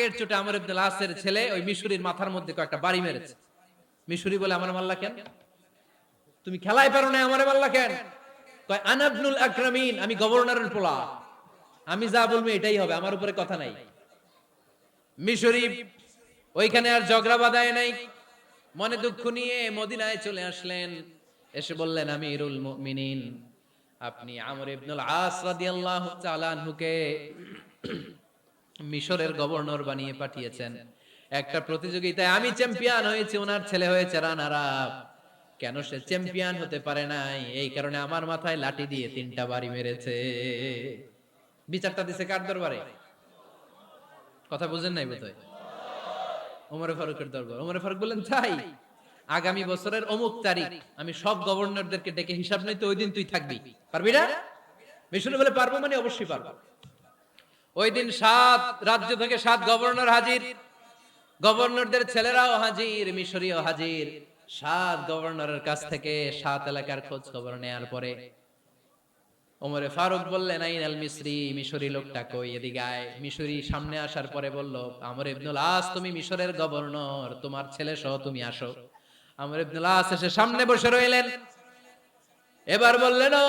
আগের চোটে আমর ইবনুল আসের ছেলে ওই মিশরির মাথার মধ্যে কয়েকটা বাড়ি মেরেছে। মিশরি বলে, আমার মাল্লা কেন? তুমি খেলায় পারো না আমার মাল্লা কেন? কয় আনাবনুল আকরামিন, আমি গভর্নরের পোলা। আমি যা বলব এটাই হবে, আমার উপরে কথা নাই। মিশরি ওইখানে আর ঝগড়া বাঁধায় নাই। মনে দুঃখ নিয়ে মদিনায় চলে আসলেন। এসে বললেন আমি ইরুল মুমিনিন, আপনি আমর ইবনুল আস রাদিয়াল্লাহু তাআলা আনহুকে মিশরের গভর্নর বানিয়ে পাঠিয়েছেন। একটা প্রতিযোগিতায় আমি চ্যাম্পিয়ন হয়েছি, ওনার ছেলে হয়েছে রানার কেন সে চ্যাম্পিয়ন হতে পারে নাই? এই কারণে আমার মাথায় লাঠি দিয়ে তিনটা বাড়ি মেরেছে। বিচারটা দিছে কার দরবারে? কথা বুঝেন নাই বোধহয়? ওমরে ফারুকের দরবার। ওমরে ফারুক বললেন, তাই, আগামী বছরের অমুক তারিখ আমি সব গভর্নরদেরকে ডেকে হিসাব নিতে ওই দিন তুই থাকবি। পারবি না? মিশনে বলে পারব মানে অবশ্যই পারব। ওই দিন সাত, রাজ্য থেকে সাত গভর্নর হাজির। গভর্নরদের ছেলেরাও হাজির, মিশরীয় হাজির। সাত গভর্নরের কাছ থেকে সাত এলাকার খোঁজ খবর নেয়ার পরে ওমরে ফারুক বললেন, আইন আল মিশরি মিশরি লোকটা কই এদিকে আয়। মিশরি সামনে আসার পরে বলল, আমর ইবনুল আস, তুমি মিশরের গভর্নর, তোমার ছেলে সহ তুমি আসো। আমর ইবনুল আস এসে সামনে বসে রইলেন। এবার বললেন, ও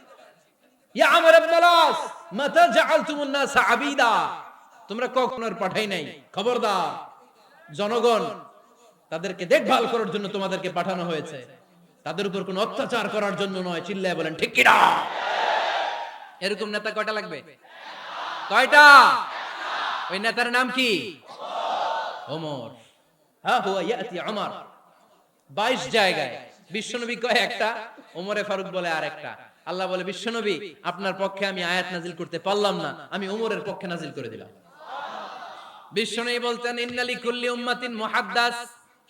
তোমরা কখনো আর পাঠাই নাই। খবরদার, জনগণ, তাদেরকে দেখভাল করার জন্য তোমাদেরকে পাঠানো হয়েছে। তাদের উপর অত্যাচার করার জন্য নয়, চিল্লায় বলেন, ঠিক কিনা? এরকম নেতা কয়টা লাগবে? কয়টা? ওই নেতার নাম কি? ওমর। হ্যাঁ হুয়া ইয়াতি ওমর। 22 জায়গায়। বিশ্বনবী কয় একটা, ওমরে ফারুক বলে আর একটা আল্লাহ বলে বিশ্বনবী আপনার পক্ষে আমি আয়াত নাজিল করতে পারলাম না। আমি ওমরের পক্ষে নাজিল করে দিলাম। বিশ্বনবী বলতেন ইন্নালি কুল্লি উম্মাতিন মুহাদ্দাস।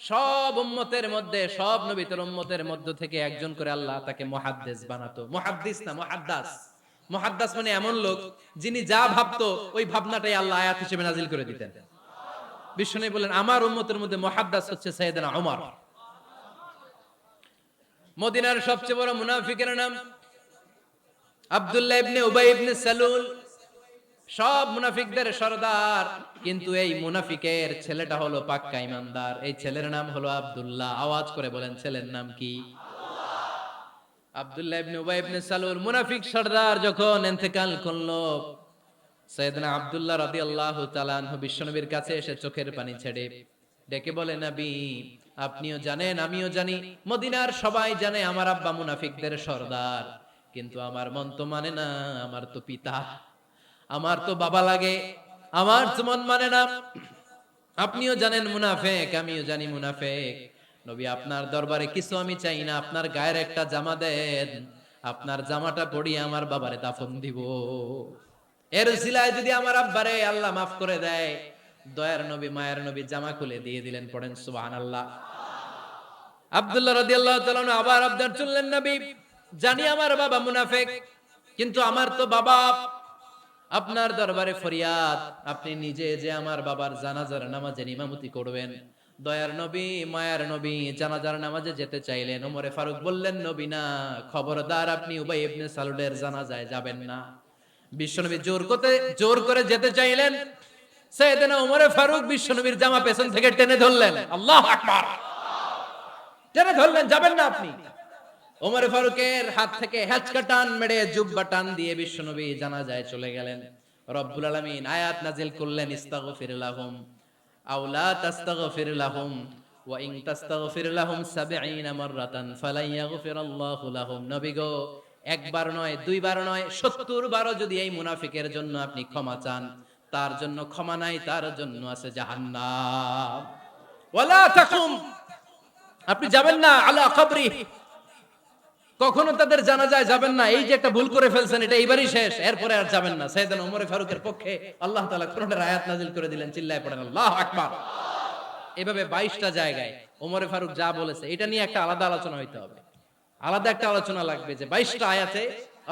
সব উম্মতের মধ্যে, সব নবীদের উম্মতের মধ্য থেকে একজন করে আল্লাহ তাকে মুহাদ্দিস বানাতো। মুহাদ্দিস না, মুহাদ্দাস। মুহাদ্দাস মানে এমন লোক, যিনি যা ভাবতো, ওই ভাবনাটাই আল্লাহ আয়াত হিসেবে নাজিল করে দিতেন। বিশ্বনবী বলেন আমার উম্মতের মধ্যে মুহাদ্দাস হচ্ছে সাইয়েদনা ওমর মদিনার সবচেয়ে বড় মুনাফিকের নাম আব্দুল্লাহ ইবনে উবাই ইবনে সালুল, সব মুনাফিকদের সর্দার। কিন্তু এই মুনাফিকের ছেলেটা হলো পাক্কা ইমানদার। এই ছেলের নাম হলো আব্দুল্লাহ। আওয়াজ করে বলেন, ছেলের নাম কি? আব্দুল্লাহ ইবনে উবাই ইবনে সালুল, মুনাফিক সর্দার যখন ইন্তেকাল করল, সৈয়দনা আব্দুল্লাহ রাদিয়াল্লাহু তাআলা আনহু বিশ্বনবীর কাছে এসে চোখের পানি ছেড়ে ডেকে বলে, নবী, আপনিও জানেন, আমিও জানি। মদিনার সবাই জানে আমার আব্বা মুনাফিকদের সর্দার। কিন্তু আমার মন তো মানে না, আমার তো পিতা। আমার তো বাবা লাগে, আমার তো মন মানে না। আপনিও জানেন মুনাফেক, আমিও জানি মুনাফেক। নবী, আপনার দরবারে কিছু আমি চাই না, আপনার গায়ের একটা জামা দেন। আপনার জামাটা পরিয়ে আমার বাবারে দাফন দিব। এর সিলায় যদি আমার আব্বারে আল্লাহ মাফ করে দেয়, দয়ার নবী, মায়ের নবী জামা খুলে দিয়ে দিলেন, পড়েন সুবহানাল্লাহ। আব্দুল্লাহ রাদিয়াল্লাহু তাআলা আবার আবদার চললেন নবী। জানি আমার বাবা মুনাফিক, কিন্তু আমার তো বাবা আপনার দরবারে ফরিয়াদ। আপনি নিজে যে আমার বাবার জানাজার নামাজের ইমামতি করবেন, দয়ার নবী, মায়ার নবী, জানাজার নামাজে যেতে চাইলেন। ওমরে ফারুক বললেন, নবী না, খবরদার, আপনি উবাই ইবনে সালুলের জানাজায় যাবেন না। বিশ্বনবী জোর করতে, জোর করে যেতে চাইলেন। সাইয়েদনা ওমরে ফারুক বিশ্বনবীর জামা পেছন থেকে টেনে ধরলেন। আল্লাহু আকবার। টেনে ধরলেন, যাবেন না আপনি। ওমর ফারুকের হাত থেকে হ্যাচকা টান মেরে জুব্বা টান দিয়ে বিশ্বনবী জানা যায় চলে গেলেন। রব্বুল আলামিন আয়াত নাজিল করলেন, ইস্তাগফির লাহুম, আও লা তাস্তাগফির লাহুম, ওয়া ইন তাস্তাগফির লাহুম 70 মাররাতান ফালান ইয়াগফিরাল্লাহু লাহুম। নবী গো, একবার নয়, দুইবার নয় 70 বারও যদি এই মুনাফিকের জন্য আপনি ক্ষমা চান, তার জন্য ক্ষমা নাই, তার জন্য আছে জাহান্নাম। ওয়ালা তাকুম, আপনি যাবেন না, আলা কবরি। কখনো তাদের জানা যায় যাবেন না। এই যে একটা ভুল করে ফেলছেন, এটা এইবারই শেষ। এরপরে আর যাবেন না। সাইয়েদান ওমর ফারুকের পক্ষে আল্লাহ তাআলা কোরআনের আয়াত নাজিল করে দিলেন, চিল্লায় পড়েন, আল্লাহু আকবার। এভাবে 22টা জায়গায় ওমর ফারুক যা বলেছে, এটা নিয়ে একটা আলাদা আলোচনা হইতে হবে। আলাদা একটা আলোচনা লাগবে যে 22টা আয়াতে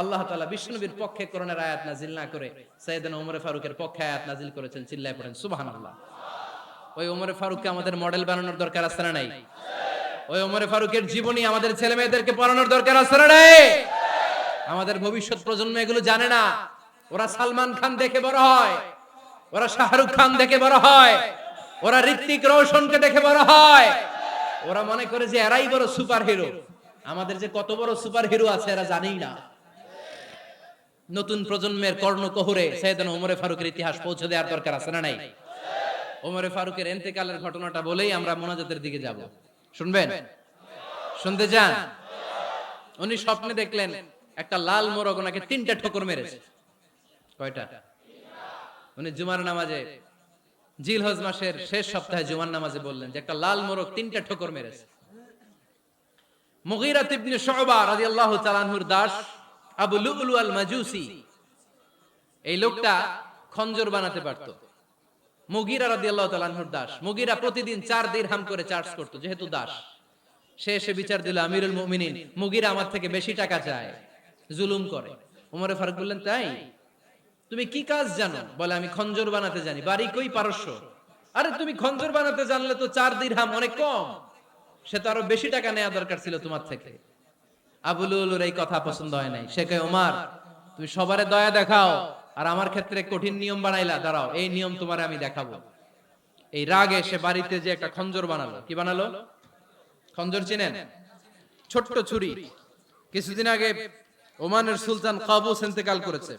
আল্লাহ তাআলা বিষ্ণুবীর পক্ষে কোরআনের আয়াত নাজিল না করে সাইয়েদান ওমর ফারুকের পক্ষে আয়াত নাজিল করেছেন, চিল্লায় পড়েন, সুবহানাল্লাহ। ওই ওমর ফারুককে আমাদের মডেল বানানোর দরকার আছে না নাই? ওই ওমরে ফারুকের জীবনী আমাদের ছেলে মেয়েদেরকে পড়ানোর দরকার আছে না রে আমাদের ভবিষ্যৎ প্রজন্ম এগুলো জানে না। ওরা সালমান খান দেখে বড় হয়, ওরা শাহরুখ খান দেখে বড় হয়, ওরা ঋত্বিক রোশনকে দেখে বড় হয়। ওরা মনে করে যে এরাই বড় সুপার হিরো আমাদের যে কত বড় সুপার হিরো আছে এরা জানেই না। নতুন প্রজন্মের কর্ণকহরে সৈয়দনা ওমরে ফারুকের ইতিহাস পৌঁছে দেওয়ার দরকার আছে না নাই? ওমরে ফারুকের এন্তেকালের ঘটনাটা বলেই আমরা মোনাজাতের দিকে যাব। শুনবেন? শুনতে যান উনি স্বপ্নে দেখলেন একটা লাল মোরগ ওনাকে তিনটা ঠোকর মেরেছে। কয়টা? উনি জুমার নামাজে জিল হজ মাসের শেষ সপ্তাহে জুমার নামাজে বললেন যে একটা লাল মোরগ তিনটা ঠোকর মেরেছে। মুগীরা ইবনে শুবা রাদিয়াল্লাহু তাআলা আনহুর দাস, আবু লুলু আল মাজুসি এই লোকটা খঞ্জর বানাতে পারতো। মুগিরা তাআলা আনহুর দাস। মুগিরা প্রতিদিন চার দিন হাম করে চার্জ করত, যেহেতু দাস। সে এসে বিচার দিল, আমিরুল মুমিনিন, মুগিরা আমার থেকে বেশি টাকা চায়। জুলুম করে। উমরে ফারুক বললেন, তাই? তুমি কি কাজ জানো? বলে, আমি খঞ্জর বানাতে জানি। বাড়ি কই পারস্য? আরে, তুমি খঞ্জর বানাতে জানলে তো চার দিন হাম অনেক কম। সে তো আরও বেশি টাকা নেওয়া দরকার ছিল তোমার থেকে। আবুলুলুর এই কথা পছন্দ হয় নাই। সে কয়, ওমার, তুমি সবারে দয়া দেখাও। আর আমার ক্ষেত্রে কঠিন নিয়ম বানাইলা, দাঁড়াও, এই নিয়ম তোমার আমি দেখাবো। এই রাগে সে বাড়িতে যে একটা খঞ্জর বানালো, কি বানালো? খঞ্জর চিনেন? ছোট্ট ছুরি। কিছুদিন আগে ওমানের সুলতান কাবুস ইন্তেকাল করেছে।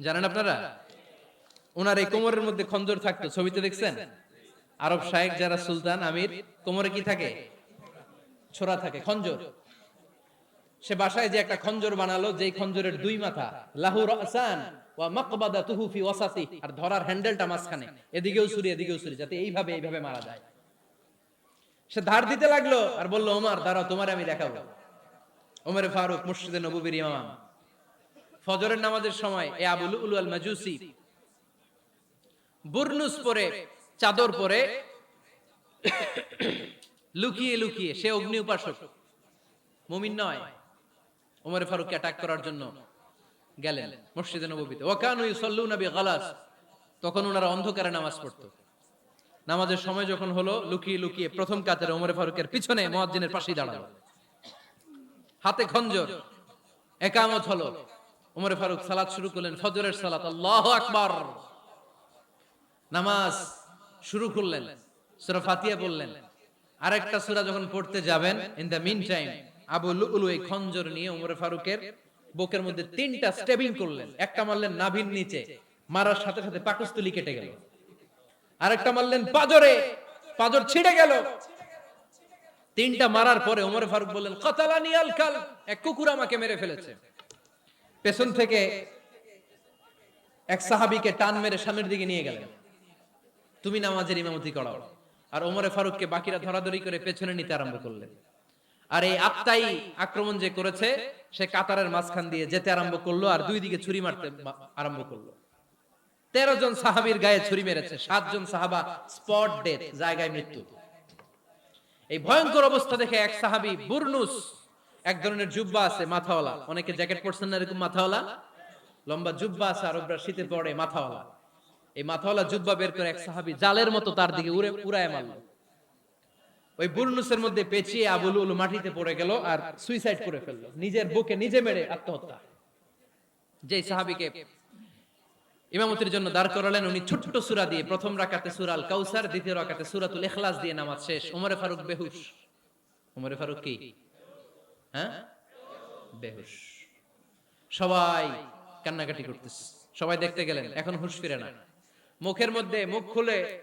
জানেন আপনারা? ওনার এই কোমরের মধ্যে খঞ্জর থাকতো, ছবিতে দেখছেন? আরব শাহেক যারা সুলতান, আমির, কোমরে কি থাকে? ছোড়া থাকে, খঞ্জর। সে বাসায় যে একটা খঞ্জর বানালো, যেই খঞ্জরের দুই মাথা লাহুর রাসান আর ধরার হ্যান্ডেলটা মাঝখানে, এদিকেও এদিকেও যাতে এইভাবে এইভাবে মারা যায়। সে ধার দিতে লাগল আর দাঁড়াও, তোমার আমি দেখাবো। ফারুক মুর্শিদে ইমাম। ফজরের নামাজের সময় এ আবুল উল আল মাজুসি বুরনুস পরে, চাদর পরে লুকিয়ে লুকিয়ে, সে অগ্নি উপাসক, মুমিন নয়, ওমরে ফারুককে অ্যাটাক করার জন্য গেলেন মসজিদে নববীতে। ওয়াকানু ইউসাল্লুনা বিগালাস। তখন ওনারা অন্ধকারে নামাজ পড়তো। নামাজের সময় যখন হলো, লুকিয়ে লুকিয়ে প্রথম কাতারে ওমরে ফারুকের পিছনে মুয়াজ্জিনের পাশেই দাঁড়াল। হাতে খঞ্জর। একামত হলো। ওমরে ফারুক সালাত শুরু করলেন, ফজরের সালাত, আল্লাহু আকবার। নামাজ শুরু করলেন, সূরা ফাতিহা বললেন আরেকটা সূরা যখন পড়তে যাবেন in the mean time Abu Lulu এই খঞ্জর নিয়ে ওমরে ফারুকের বুকের মধ্যে তিনটা স্টেবিং করলেন। একটা মারলেন নাভির নিচে, মারার সাথে সাথে পাকস্থলী কেটে গেল। আরেকটা মারলেন পাজরে, পাজর ছিঁড়ে গেল। তিনটা মারার পরে ওমরে ফারুক বললেন, কতালানি আল কাল এক কুকুর আমাকে মেরে ফেলেছে। পেছন থেকে এক সাহাবীকে টান মেরে সামনের দিকে নিয়ে গেলেন। তুমি নামাজের ইমামতি করাও। আর ওমরে ফারুককে বাকিরা ধরাধরি করে পেছনে নিতে আরম্ভ করলেন। আর এই আত্মাই আক্রমণ যে করেছে, সে কাতারের মাঝখান দিয়ে যেতে আরম্ভ করল আর দুই দিকে ছুরি মারতে আরম্ভ করল। তেরো জন সাহাবীর গায়ে ছুরি মেরেছে সাতজন সাহাবা স্পট ডেথ, জায়গায় মৃত্যু। এই ভয়ঙ্কর অবস্থা দেখে এক সাহাবী বুরনুস, এক ধরনের জুব্বা আছে, মাথাওয়ালা। অনেকে জ্যাকেট পরছেন না এরকম মাথাওয়ালা? লম্বা জুব্বা আছে আরবরা শীতে পড়ে মাথাওয়ালা। এই মাথাওয়ালা জুব্বা বের করে এক সাহাবী জালের মতো তার দিকে উড়ে উড়ায় মারলো। ওই বুরনুসের মধ্যে পেঁচিয়ে আবুল উল মাটিতে পড়ে গেল আর সুইসাইড করে ফেলল। নিজের বুকে নিজে মেরে আত্মহত্যা। যে সাহাবিকে ইমামতির জন্য দাঁড় করালেন, উনি ছোট্ট সূরা দিয়ে প্রথম রাকাতে সুরাল কাউসার দ্বিতীয় রাকাতে সূরাতুল ইখলাস দিয়ে নামাজ শেষ। ওমরে ফারুক বেহুশ। ওমরে ফারুক কি? হ্যাঁ? বেহুশ। সবাই কান্নাকাটি করতেছে। সবাই দেখতে গেলেন, এখন হুশ ফিরে না। মুখের মধ্যে মুখ খুলে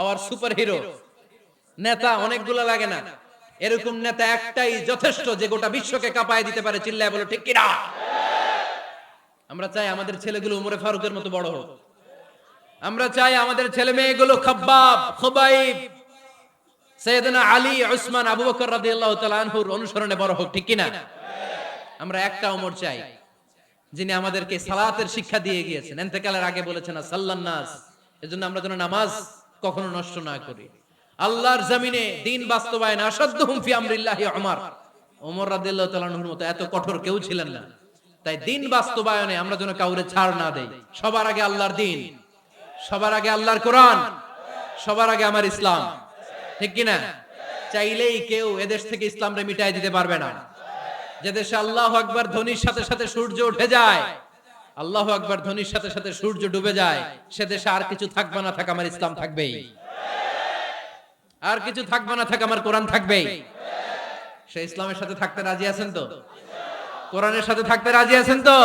our super hero নেতা অনেকগুলো লাগে না। এরকম নেতা একটাই যথেষ্ট যে গোটা বিশ্বকে কাঁপায় দিতে পারে, চিল্লায় বলো, ঠিক কিনা? আমরা চাই আমাদের ছেলেগুলো উমরে ফারুকের মতো বড় হোক। আমরা চাই আমাদের ছেলে মেয়েগুলো খাব্বাব, খুবাইব। সৈয়দনা আলী, উসমান, আবু বকর রাদিয়াল্লাহু তাআলা আনহুর অনুসরণে বড় হোক, ঠিক কিনা? আমরা একটা ওমর চাই, যিনি আমাদেরকে সালাতের শিক্ষা দিয়ে গিয়েছেন। এতেকালের আগে বলেছেন সাল্লান নাস এজন্য আমরা যেন নামাজ কখনো নষ্ট না করি। আল্লাহর জমিনে দিন বাস্তবায়ন আসাদ্দুহুম ফি আমরিল্লাহি উমর। ওমর রাদিয়াল্লাহু তাআলার মতো এত কঠোর কেউ ছিলেন না। তাই দিন বাস্তবায়নে আমরা যেন কাউরে ছাড় না দেই। সবার আগে আল্লাহর দিন, সবার আগে আল্লাহর কোরআন, সবার আগে আমার ইসলাম। ঠিক কিনা? চাইলেই কেউ এদেশ থেকে ইসলামরে মিটাই দিতে পারবে না। যে দেশে আল্লাহ আকবার ধ্বনির সাথে সাথে সূর্য উঠে যায় আল্লাহ আকবার ধ্বনির সাথে সাথে সূর্য ডুবে যায়। সে দেশে আর কিছু থাকবে না থাক আমার ইসলাম থাকবেই। আর কিছু থাকবে না থাক আমার কোরআন থাকবেই। সে ইসলামের সাথে থাকতে রাজি আছেন তো? কোরআনের সাথে থাকতে রাজি আছেন তো?